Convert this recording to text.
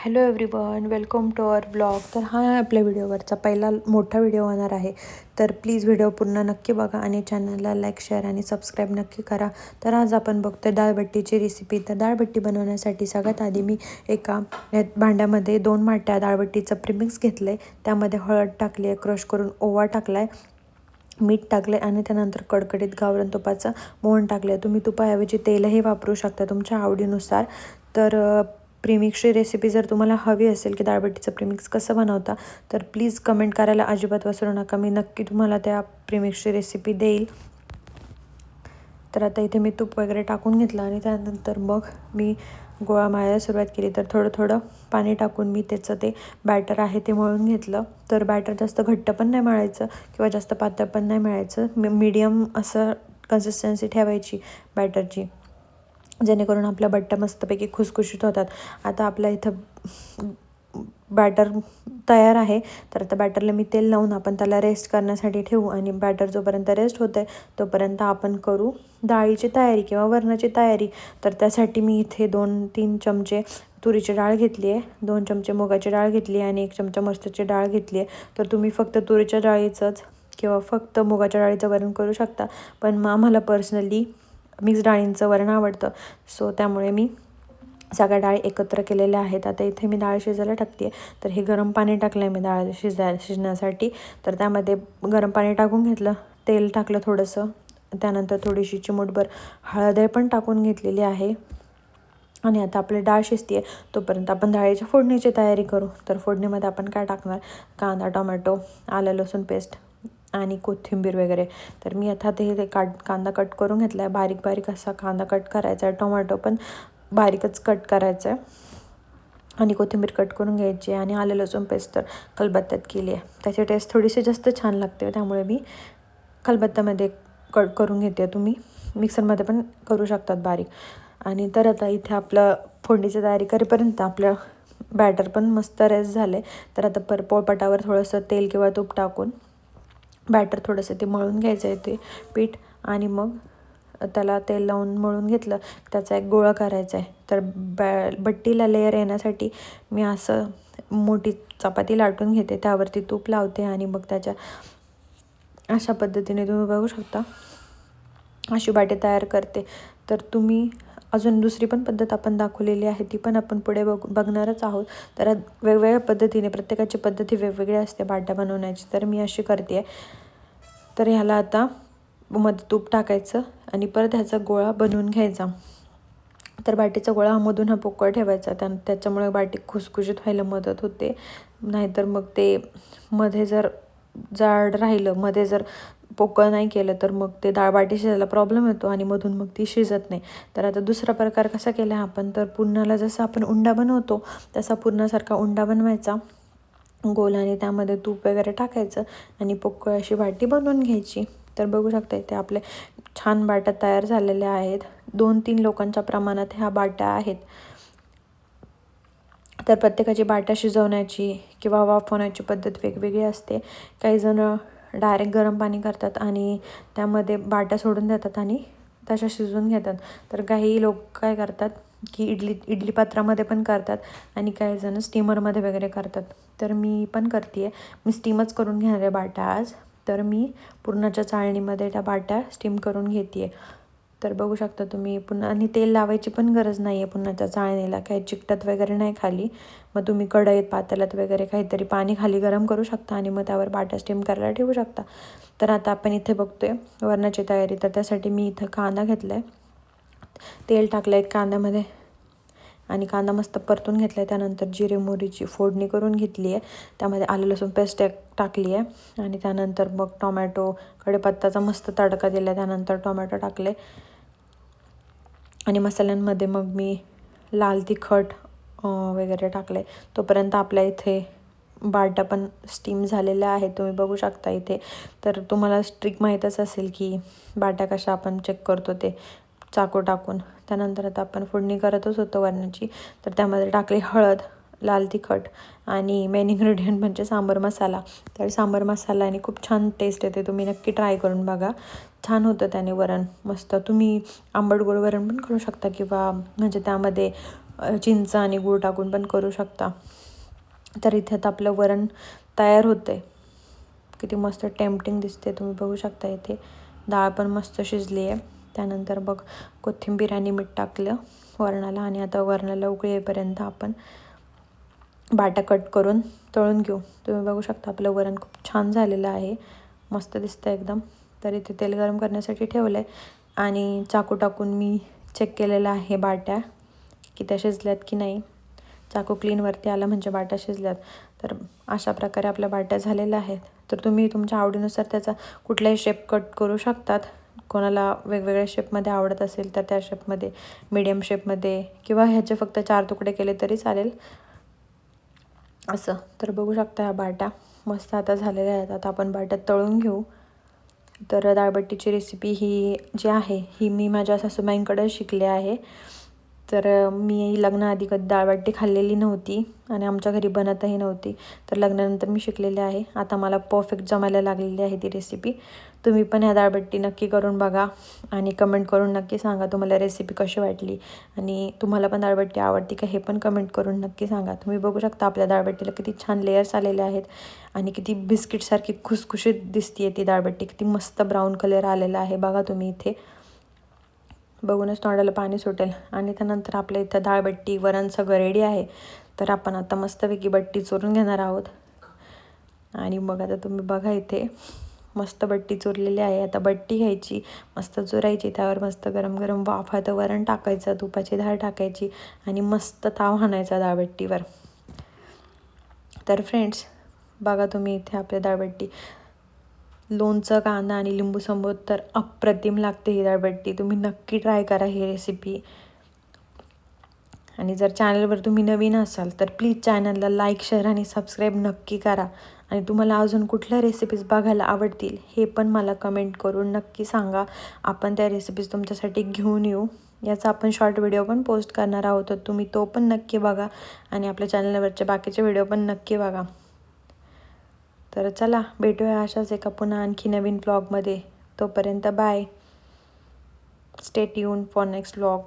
Hello everyone welcome to our blog. तर हा आपल्या व्हिडिओवरचा पहिला मोठा व्हिडिओ होणार आहे. तर प्लीज व्हिडिओ पूर्ण नक्की बघा आणि चॅनलला लाईक शेअर आणि सबस्क्राईब नक्की करा. तर आज आपण बघतोय डाळबट्टीची रेसिपी तर डाळबट्टी बनवण्यासाठी सगळ्यात आधी मी एका भांड्यामध्ये दोन माट्या डाळबट्टीचं प्रिमिक्स घेतलं आहे त्यामध्ये हळद टाकली आहे क्रश करून ओवा टाकला आहे मीठ टाकले आणि त्यानंतर कडकडीत गावरण तुपाचं मोहन टाकले तुम्ही तुपाऐवजी तेलही वापरू शकता तुमच्या आवडीनुसार. तर प्रीमिक्सची रेसिपी जर तुम्हाला हवी असेल की डाळबट्टीचं प्रीमिक्स कसं बनवता तर प्लीज कमेंट करायला अजिबात विसरू नका. मी नक्की तुम्हाला त्या प्रीमिक्सची रेसिपी देईल. तर आता इथे मी तूप वगैरे टाकून घेतलं आणि त्यानंतर मग मी गोळा मळायला सुरुवात केली. तर थोडं थोडं पाणी टाकून मी त्याचं ते बॅटर आहे ते मळून घेतलं. तर बॅटर जास्त घट्ट पण नाही मळायचं किंवा जास्त पातळ पण नाही मळायचं. मीडियम असं कन्सिस्टन्सी ठेवायची बॅटरची जेणेकरून आपल्या बट्ट्या मस्तपैकी खुसखुशीत होतात. आता आपल्या इथं बॅटर तयार आहे. तर आता बॅटरला मी तेल लावून आपण त्याला रेस्ट करण्यासाठी ठेवू आणि बॅटर जोपर्यंत रेस्ट होत आहे तोपर्यंत आपण करू डाळीची तयारी किंवा वरणाची तयारी. तर त्यासाठी मी इथे दोन तीन चमचे तुरीची डाळ घेतली आहे. दोन चमचे मुगाची डाळ घेतली आहे आणि एक चमचा मस्तची डाळ घेतली आहे. तर तुम्ही फक्त तुरीच्या डाळीचंच किंवा फक्त मुगाच्या डाळीचं वरण करू शकता. पण मग आम्हाला पर्सनली मिक्स डाळींचं वरण आवडतं. सो त्यामुळे मी सगळ्या डाळी एकत्र केलेल्या आहेत. आता इथे मी डाळ शिजायला टाकते. आहे तर हे गरम पाणी टाकलं आहे मी डाळ शिजाय शिजण्यासाठी. तर त्यामध्ये गरम पाणी टाकून घेतलं. तेल टाकलं थोडंसं. त्यानंतर थोडीशी चिमूटभर हळदही पण टाकून घेतलेली आहे. आणि आता आपली डाळ शिजते आहे तोपर्यंत आपण डाळीच्या फोडणीची तयारी करू. तर फोडणीमध्ये आपण काय टाकणार? कांदा टोमॅटो आलं लसूण पेस्ट. आणि कोथिंबीर वगैरे. तर मी आता ते काट कांदा कट करून घेतला आहे बारीक बारीक असा कांदा कट करायचा आहे. टोमॅटो पण बारीकच कट करायचं आहे. आणि कोथिंबीर कट करून घ्यायची आणि आले लसूण पेस्ट तर कलबत्त्यात केली आहे. त्याची टेस्ट थोडीशी जास्त छान लागते हो. त्यामुळे मी कलबत्त्यामध्ये कट करून घेते. तुम्ही मिक्सरमध्ये पण करू शकतात बारीक. आणि तर आता इथे आपलं फोडणीची तयारी करेपर्यंत आपलं बॅटर पण मस्त रेस झाले तर आता पर पोळपाटावर थोडंसं तेल किंवा तूप टाकून बॅटर थोडंसं ते मळून घ्यायचं आहे ते पीठ आणि मग त्याला तेल लावून मळून घेतलं त्याचा एक गोळा करायचा आहे. तर बॅ बट्टीला लेअर येण्यासाठी मी असं मोठी चपाती लाटून घेते त्यावरती तूप लावते आणि मग त्याच्या अशा पद्धतीने तुम्ही बघू शकता. अशी बाटी तयार करते. तर तुम्ही अजून दुसरी पण पद्धत आपण दाखवलेली आहे ती पण आपण पुढे बघ बघणारच आहोत. तर वेगवेगळ्या पद्धतीने प्रत्येकाची पद्धती वेगवेगळी असते बाट्या बनवण्याची. तर मी अशी करते. आहे तर ह्याला आता मध्ये तूप टाकायचं आणि परत ह्याचा गोळा बनवून घ्यायचा. तर बाटीचा गोळा हा मधून हा पोकळ ठेवायचा. त्या त्याच्यामुळे बाटी खुसखुशीत व्हायला मदत होते. नाहीतर मग ते मध्ये जर जाड राहिलं मध्ये जर पोकळ नाही केलं तर मग ते डाळ बाटी शिजायला प्रॉब्लेम येतो आणि मधून मग ती शिजत नाही. तर आता दुसरा प्रकार कसा केला आपण? तर पुरणाला जसं आपण उंडा बनवतो तसा पुरणासारखा उंडा बनवायचा. गोल आणि त्यामध्ये तूप वगैरे टाकायचं आणि पोकळ अशी बाटी बनवून घ्यायची. तर बघू शकता इथे आपले छान बाट्या तयार झालेल्या आहेत. दोन तीन लोकांच्या प्रमाणात ह्या बाट्या आहेत. तर प्रत्येकाची बाट्या शिजवण्याची किंवा वाफवण्याची पद्धत वेगवेगळी असते. काही जण डायरेक्ट गरम पाणी करतात आणि त्यामध्ये बाट्या सोडून देतात आणि तशा शिजवून घेतात. तर काही लोक काय करतात की इडली इडली पात्रामध्ये पण करतात आणि काही जण स्टीमरमध्ये वगैरे करतात. तर मी पण करते आहे मी स्टीमच करून घेणार आहे बाट्या आज. तर मी पूर्णच्या चाळणीमध्ये त्या बाट्या स्टीम करून घेते आहे तर बघू शकता तुम्ही पुन्हा आणि तेल लावायची पण गरज नाही आहे पुन्हाच्या चाळणीला. काही चिकटत वगैरे नाही खाली. मग तुम्ही कढईत पातेल्यात वगैरे काहीतरी पाणी खाली गरम करू शकता आणि मग त्यावर बाट्या स्टीम करायला ठेवू शकता. तर आता आपण इथे बघतो आहे वरणाची तयारी. तर त्यासाठी मी इथं कांदा घेतला आहे तेल टाकलं आहे कांद्यामध्ये. आणि कांदा मस्त परतून घेतला आहे त्यानंतर जिरे मोहरीची फोडणी करून घेतली आहे त्यामध्ये आलं लसूण पेस्ट टाकली आहे आणि त्यानंतर मग टोमॅटो कडेपत्ताचा मस्त तडका दिला त्यानंतर टोमॅटो टाकले आणि मसाल्यांमध्ये मग मी लाल तिखट वगैरे टाकले तोपर्यंत आपल्या इथे बाटा पण स्टीम झालेल्या आहेत तुम्ही बघू शकता इथे. तर तुम्हाला स्ट्रिक माहीतच असेल की बाट्या कशा आपण चेक करतो ते. चाकू टाकून. त्यानंतर आता आपण फोडणी करतच होतो वरणाची. तर त्यामध्ये टाकली हळद लाल तिखट आणि मेन इन्ग्रेडियंट म्हणजे सांबर मसाला. तर सांबर मसाला आणि खूप छान टेस्ट येते. तुम्ही नक्की ट्राय करून बघा. छान होतं त्याने वरण. मस्त. तुम्ही आंबट गोड वरण पण करू शकता किंवा म्हणजे त्यामध्ये चिंच आणि गूळ टाकून पण करू शकता. तर इथे आता आपलं वरण तयार होतं आहे किती मस्त टेम्पटिंग दिसते तुम्ही बघू शकता इथे. डाळ पण मस्त शिजली आहे त्यानंतर बघ कोथिंबीर आणि मीठ टाकलं वरणाला आणि आता वरणाला उकळी येईपर्यंत आपण बाटा कट करून तळून घेऊ. तुम्ही बघू शकता आपलं वरण खूप छान झालेलं आहे. मस्त दिसतं एकदम. तर इथे तेल गरम करण्यासाठी ठेवलं आहे आणि चाकू टाकून मी चेक केलेलं आहे बाट्या की त्या शिजल्यात की नाही. चाकू क्लीनवरती आला म्हणजे बाट्या शिजल्यात. तर अशा प्रकारे आपल्या बाट्या झालेल्या आहेत. तर तुम्ही तुमच्या आवडीनुसार त्याचा कुठलाही शेप कट करू शकतात. कोणाला वेगवेगळ्या शेपमध्ये आवडत असेल तर त्या शेपमध्ये मीडियम शेपमध्ये किंवा ह्याचे फक्त चार तुकडे केले तरी चालेल. असं. तर बघू शकता ह्या बाटा. मस्त आता झालेल्या आहेत. आता आपण बाटा तळून घेऊ. तर दाळबट्टीची रेसिपी ही जी आहे ही मी माझ्या सासूबाईंकडे शिकले आहे. तर मी लग्नाआधी कधी डाळबाटी खाल्लेली नव्हती आणि आमच्या घरी बनतही नव्हती. तर लग्नानंतर मी शिकलेले आहे. आता मला परफेक्ट जमायला लागलेली आहे ती रेसिपी तुम्ही पण ह्या डाळबट्टी नक्की करून बघा आणि कमेंट करून नक्की सांगा तुम्हाला रेसिपी कशी वाटली. आणि तुम्हाला पण डाळबट्टी आवडती का हे पण कमेंट करून नक्की सांगा. तुम्ही बघू शकता आपल्या डाळबट्टीला किती छान लेयर्स आलेले आहेत आणि किती बिस्किटसारखी खुसखुशीत दिसते ती डाळबट्टी किती मस्त ब्राऊन कलर आलेला आहे. बघा तुम्ही इथे. बघूनच तोंडाला पाणी सुटेल. आणि त्यानंतर आपल्या इथं डाळबट्टी वरण सगळं रेडी आहे. तर आपण आता मस्तपैकी बट्टी चोरून घेणार आहोत. आणि मग आता तुम्ही बघा इथे मस्त बट्टी चोरलेली आहे. आता बट्टी घ्यायची मस्त चोरायची. त्यावर मस्त गरम गरम वाफाचं वरण टाकायचं तुपाची धार टाकायची आणि मस्त ताव हाणायचा डाळबट्टीवर तर फ्रेंड्स बघा तुम्ही इथे आपल्या डाळबट्टी लोणचं कांदा आणि लिंबू तर अप्रतिम लागते ही दाळबट्टी तुम्ही नक्की ट्राय करा ही रेसिपी आणि जर चॅनलवर तुम्ही नवीन असाल तर प्लीज चॅनलला लाईक शेअर आणि सबस्क्राईब नक्की करा. आणि तुम्हाला अजून कुठल्या रेसिपीज बघायला आवडतील हे पण मला कमेंट करून नक्की सांगा. आपण त्या रेसिपीज तुमच्यासाठी घेऊन येऊ. याचा आपण शॉर्ट व्हिडिओ पण पोस्ट करणार आहोत तर तुम्ही तो पण नक्की बघा. आणि आपल्या चॅनलवरचे बाकीचे व्हिडिओ पण नक्की बघा. तर चला भेटूया अशाच एका पुन्हा आणखी नवीन ब्लॉगमध्ये तोपर्यंत bye stay tune for next blog